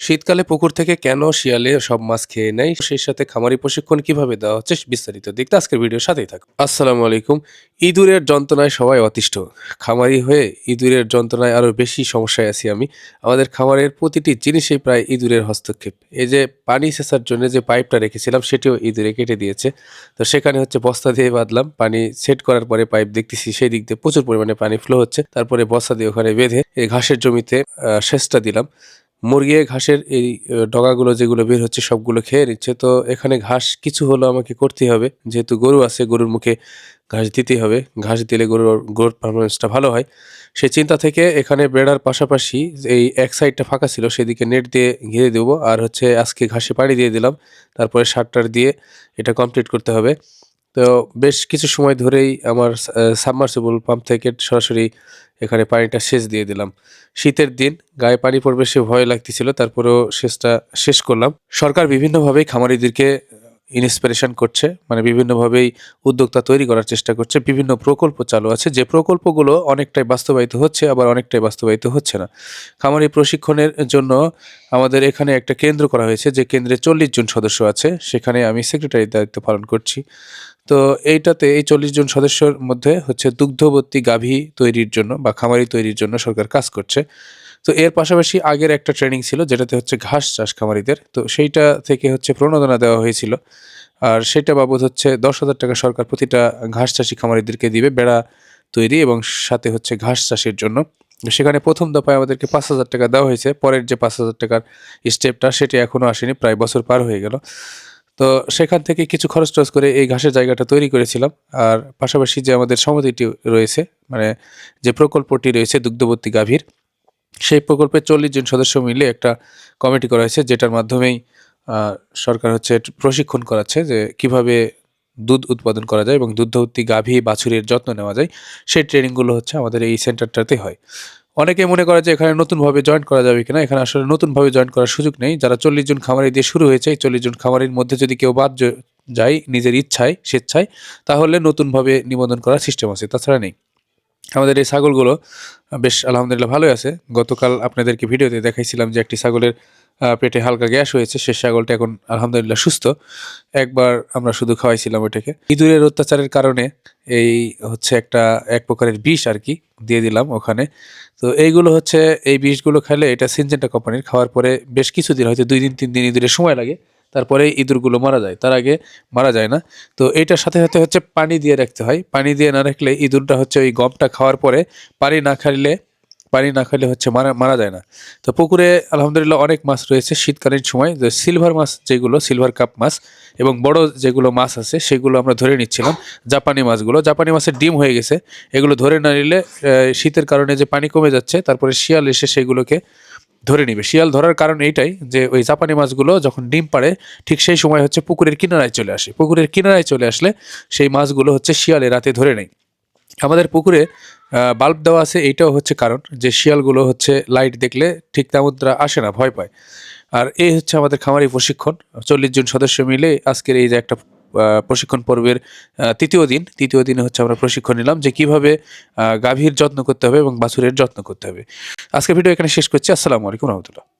শীতকালে পুকুর থেকে কেন শিয়ালে সব মাছ খেয়ে নেয়? সেই সাথে খামারি প্রশিক্ষণ কীভাবে দেওয়া হচ্ছে বিস্তারিত দেখতে আজকের ভিডিওর সাথেই থাকুন। আসসালামু আলাইকুম। ইঁদুরের যন্ত্রণায় সবাই অতিষ্ঠ। খামারি হয়ে ইঁদুরের যন্ত্রণায় আরও বেশি সমস্যায় আছি আমি। আমাদের খামারের প্রতিটি জিনিসেই প্রায় ইঁদুরের হস্তক্ষেপ। এই যে পানি সেচার জন্য যে পাইপটা রেখেছিলাম, সেটিও ইঁদুরে কেটে দিয়েছে। তো সেখানে হচ্ছে বস্তা দিয়ে বাঁধলাম। পানি সেট করার পরে পাইপ দেখতেছি, সেই দিক দিয়ে প্রচুর পরিমাণে পানি ফ্লো হচ্ছে। তারপরে বস্তা দিয়ে ওখানে বেঁধে এই ঘাসের জমিতে সেচটা দিলাম। মুরগি ঘাসের এই ডগাগুলো যেগুলো বের হচ্ছে, সবগুলো খেয়ে নিচ্ছে। তো এখানে ঘাস কিছু হলো আমাকে করতেই হবে। যেহেতু গরু আছে, গরুর মুখে ঘাস দিতেই হবে। ঘাস দিলে গরুর গ্রোথ পারফরমেন্সটা ভালো হয়। সেই চিন্তা থেকে এখানে বেড়ার পাশাপাশি এই এক সাইডটা ফাঁকা ছিল, সেদিকে নেট দিয়ে ঘিরে দেবো। আর হচ্ছে আজকে ঘাসে পানি দিয়ে দিলাম। তারপরে সারটার দিয়ে এটা কমপ্লিট করতে হবে। তো বেশ কিছু সময় ধরেই আমার সাবমার্সিবল পাম্প থেকে সরাসরি এখানে পানিটা সেচ দিয়ে দিলাম। শীতের দিন গায়ে পানি পড়বে সে ভয় লাগতেছিল, তারপরেও সেচটা শেষ করলাম। সরকার বিভিন্নভাবেই খামারিদেরকে ইন্সপিরেশন করছে মানে বিভিন্নভাবেই উদ্যোক্তা তৈরি করার চেষ্টা করছে, বিভিন্ন প্রকল্প চালু আছে, যে প্রকল্পগুলো অনেকটাই বাস্তবায়িত হচ্ছে, আবার অনেকটাই বাস্তবায়িত হচ্ছে না। খামারি প্রশিক্ষণের জন্য আমাদের এখানে একটা কেন্দ্র করা হয়েছে, যে কেন্দ্রে চল্লিশ জন সদস্য আছে, সেখানে আমি সেক্রেটারির দায়িত্ব পালন করছি। তো এইটাতে এই চল্লিশ জন সদস্যর মধ্যে হচ্ছে দুগ্ধবর্তী গাভী তৈরির জন্য বা খামারি তৈরির জন্য সরকার কাজ করছে। তো এর পাশাপাশি আগের একটা ট্রেনিং ছিল, যেটাতে হচ্ছে ঘাস চাষ খামারিদের। তো সেইটা থেকে হচ্ছে প্রণোদনা দেওয়া হয়েছিল। আর সেটা বাবদ হচ্ছে দশ হাজার টাকা সরকার প্রতিটা ঘাস চাষি খামারিদেরকে দিবে বেড়া তৈরি এবং সাথে হচ্ছে ঘাস চাষের জন্য। সেখানে প্রথম দফায় আমাদেরকে পাঁচ হাজার টাকা দেওয়া হয়েছে, পরের যে পাঁচ হাজার টাকার স্টেপটা সেটি এখনও আসেনি, প্রায় বছর পার হয়ে গেল। তো সেখান থেকে কিছু খরচ টরচ করে এই ঘাসের জায়গাটা তৈরি করেছিলাম। আর পাশাপাশি যে আমাদের সমিতিটি রয়েছে মানে যে প্রকল্পটি রয়েছে দুগ্ধবর্তী গাভীর সেই প্রকল্পে চল্লিশ জন সদস্য মিলে একটা কমিটি করা হয়েছে, যেটার মাধ্যমেই সরকার হচ্ছে প্রশিক্ষণ করাচ্ছে যে কীভাবে দুধ উৎপাদন করা যায় এবং দুগ্ধবর্তী গাভী বাছুরের যত্ন নেওয়া যায়। সেই ট্রেনিংগুলো হচ্ছে আমাদের এই সেন্টারটাতে হয়। অনেকে মনে করে যে এখানে নতুনভাবে জয়েন করা যাবে কিনা, এখানে আসলে নতুনভাবে জয়েন করার সুযোগ নেই। যারা চল্লিশ জন খামারি দিয়ে শুরু হয়েছে, এই চল্লিশ জন খামারির মধ্যে যদি কেউ বাদ যায়, নিজের ইচ্ছায়, স্বেচ্ছায়, তাহলে নতুনভাবে নিবন্ধন করার সিস্টেম আছে, তাছাড়া নেই। আমাদের এই ছাগলগুলো বেশ আলহামদুলিল্লাহ ভালোই আছে। গতকাল আপনাদেরকে ভিডিওতে দেখাইছিলাম যে একটি ছাগলের পেটে হালকা গ্যাস হয়েছে, সে ছাগলটা এখন আলহামদুলিল্লাহ সুস্থ। একবার আমরা শুধু খাওয়াইছিলাম ওইটাকে। ইঁদুরের অত্যাচারের কারণে এই হচ্ছে একটা এক প্রকারের বিষ আর কি দিয়ে দিলাম ওখানে। তো এইগুলো হচ্ছে, এই বিষগুলো খেলে এটা সিনজেন্টা কোম্পানির খাওয়ার পরে বেশ কিছুদিন, হয়তো দুই দিন, তিন দিন ইঁদুরের সময় লাগে। তারপরে ইঁদুরগুলো মারা যায়। তার আগে মারা যায় না। তো এটার সাথে সাথে হচ্ছে পানি দিয়ে রাখতে হয়। পানি দিয়ে না রাখলে ইঁদুরটা হচ্ছে ওই গমটা খাওয়ার পরে পানি না খাইলে, পানি না খাইলে হচ্ছে মারা মারা যায় না। তো পুকুরে আলহামদুলিল্লাহ অনেক মাছ রয়েছে শীতকালীন সময়। যে সিলভার মাছ যেগুলো, সিলভার কাপ মাছ এবং বড় যেগুলো মাছ আছে, সেগুলো আমরা ধরে নিচ্ছিলাম। জাপানি মাছগুলো, জাপানি মাছের ডিম হয়ে গেছে। এগুলো ধরে না নিলে শীতের কারণে যে পানি কমে যাচ্ছে, তারপরে শিয়াল এসে সেগুলোকে ধরে নিবে। শিয়াল ধরার কারণ এইটাই যে ওই জাপানি মাছগুলো যখন ডিম পাড়ে, ঠিক সেই সময় হচ্ছে পুকুরের কিনারায় চলে আসে। পুকুরের কিনারায় চলে আসলে সেই মাছগুলো হচ্ছে শিয়ালে রাতে ধরে নেয়। আমাদের পুকুরে বাল্ব দেওয়া আছে, এইটাও হচ্ছে কারণ যে শিয়ালগুলো হচ্ছে লাইট দেখলে ঠিক তেমন তারা আসে না, ভয় পায়। আর এই হচ্ছে আমাদের খামারি প্রশিক্ষণ। চল্লিশ জন সদস্য মিলে আজকের এই যে একটা প্রশিক্ষণ পর্বের তৃতীয় দিন। তৃতীয় দিনে হচ্ছে আমরা প্রশিক্ষণ নিলাম যে কীভাবে গাভীর যত্ন করতে হবে এবং বাছুরের যত্ন করতে হবে। আজকে ভিডিও এখানে শেষ করছি। আসসালামু আলাইকুম রহমতুল্লাহ।